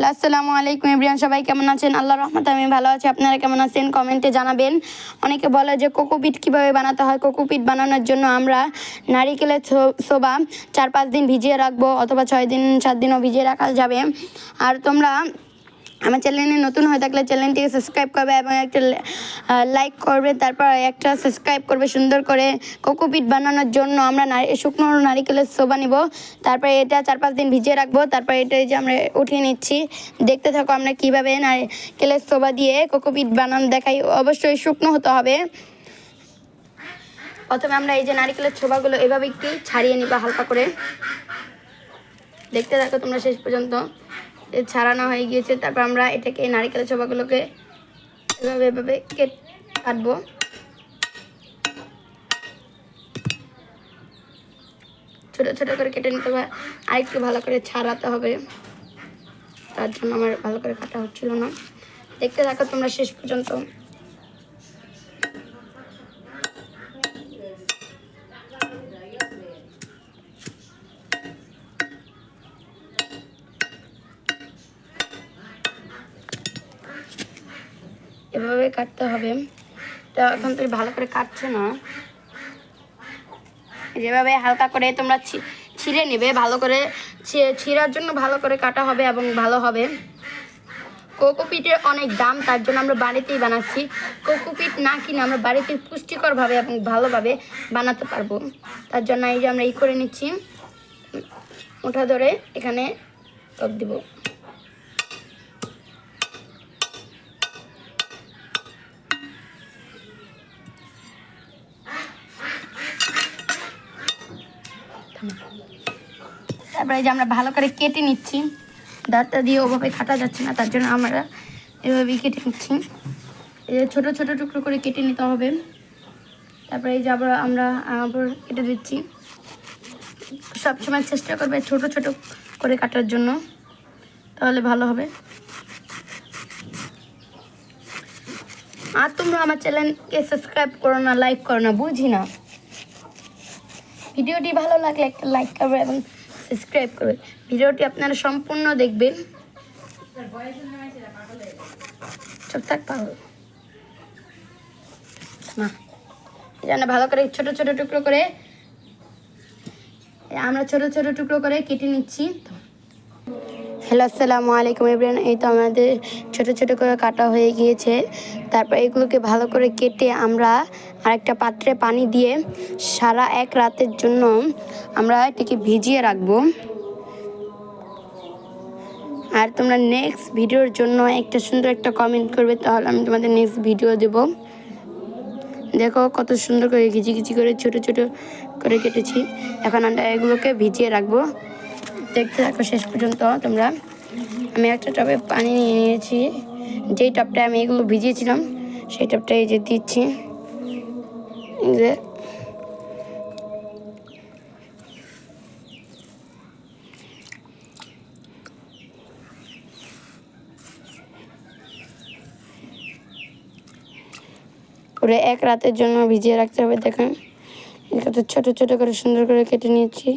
Hello, আসসালামু আলাইকুম everyone সবাই কেমন আছেন? আল্লাহ রহমত আমি ভালো আছি। আপনারা কেমন আছেন? কমেন্টে জানাবেন। অনেকে বলে যে কোকোপিট কীভাবে বানাতে হয়? কোকোপিট বানানোর জন্য আমরা নারিকেলের সোবা চার পাঁচ দিন ভিজিয়ে রাখব, অথবা ছয় দিন, সাত দিনও ভিজিয়ে রাখা যাবে। আর তোমরা আমার চ্যানেলে নতুন হয়ে থাকলে চ্যানেলটিকে সাবস্ক্রাইব করবে এবং একটা লাইক করবে, তারপর একটা সাবস্ক্রাইব করবে সুন্দর করে। কোকোপিট বানানোর জন্য আমরা শুকনো নারিকেলের সোবা নিব। তারপরে এটা চার পাঁচ দিন ভিজিয়ে রাখব। তারপরে এটা যে আমরা উঠিয়ে নিচ্ছি। দেখতে থাকো আমরা কীভাবে নারিকেলের সোবা দিয়ে কোকোপিট বানানো দেখাই। অবশ্যই শুকনো হতে হবে। প্রথমে আমরা এই যে নারিকেলের ছোবাগুলো এভাবে একটু ছাড়িয়ে নিবা হালকা করে। দেখতে থাকো তোমরা শেষ পর্যন্ত। ছাড়ানো হয়ে গিয়েছে। তারপর আমরা এটাকে নারিকেলের ছোপাগুলোকে এভাবে এভাবে কেটে কাটবো। ছোটো ছোটো করে কেটে নিতে হবে। আর একটু ভালো করে ছাড়াতে হবে। তার জন্য আমার ভালো করে কাটা হচ্ছিল না। দেখতে থাকো তোমরা শেষ পর্যন্ত। এভাবে কাটতে হবে। তো এখন তুই ভালো করে কাটছে না? যেভাবে হালকা করে তোমরা ছিঁড়ে নেবে, ভালো করে ছিঁড়ার জন্য ভালো করে কাটা হবে এবং ভালো হবে। কোকোপিটের অনেক দাম, তার জন্য আমরা বাড়িতেই বানাচ্ছি। কোকোপিট না কিনে আমরা বাড়িতে পুষ্টিকরভাবে এবং ভালোভাবে বানাতে পারব। তার জন্য এই যে আমরা ই করে নিচ্ছি। ওঠা ধরে এখানে টপ দিব। তারপরে যে আমরা ভালো করে কেটে নিচ্ছি। দাঁতটা দিয়ে ওভাবে কাটা যাচ্ছে না, তার জন্য আমরা এভাবেই কেটে নিচ্ছি। ছোটো ছোটো টুকরো করে কেটে নিতে হবে। তারপরে এই যে আবার আমরা, আবার কেটে দিচ্ছি। সবসময় চেষ্টা করবে ছোট ছোট করে কাটার জন্য, তাহলে ভালো হবে। আর তোমরা আমার চ্যানেলকে সাবস্ক্রাইব করো না লাইক করো না বুঝি না ভিডিওটি ভালো লাগলে একটা লাইক করবে এবং সাবস্ক্রাইব করবে। ভিডিওটি আপনারা সম্পূর্ণ দেখবেন। চুপ থাক পাগল। না ভালো করে ছোট ছোট টুকরো করে আমরা ছোট ছোট টুকরো করে কেটে নিচ্ছি। হ্যালো, আসসালামু আলাইকুম এভরিয়ান এই তো আমাদের ছোট ছোট করে কাটা হয়ে গিয়েছে। তারপর এগুলোকে ভালো করে কেটে আমরা আরেকটা পাত্রে পানি দিয়ে সারা এক রাতের জন্য আমরা এটাকে ভিজিয়ে রাখব। আর তোমরা নেক্সট ভিডিওর জন্য একটা সুন্দর একটা কমেন্ট করবে, তাহলে আমি তোমাদের নেক্সট ভিডিও দেব। দেখো কত সুন্দর করে ঘিচি ঘিচি করে ছোট ছোট করে কেটেছি। এখন আমরা এগুলোকে ভিজিয়ে রাখব। দেখতে থাকো শেষ পর্যন্ত তোমরা। আমি একটা টবে পানি নিয়ে নিয়েছি। যেই টবটায় আমি এগুলো ভিজিয়েছিলাম, সেই টবটা এই যে দিচ্ছি। যে। করে এক রাতের জন্য ভিজিয়ে রাখতে হবে, দেখেন। এটা তো ছোটো ছোটো করে সুন্দর করে কেটে নিয়েছি।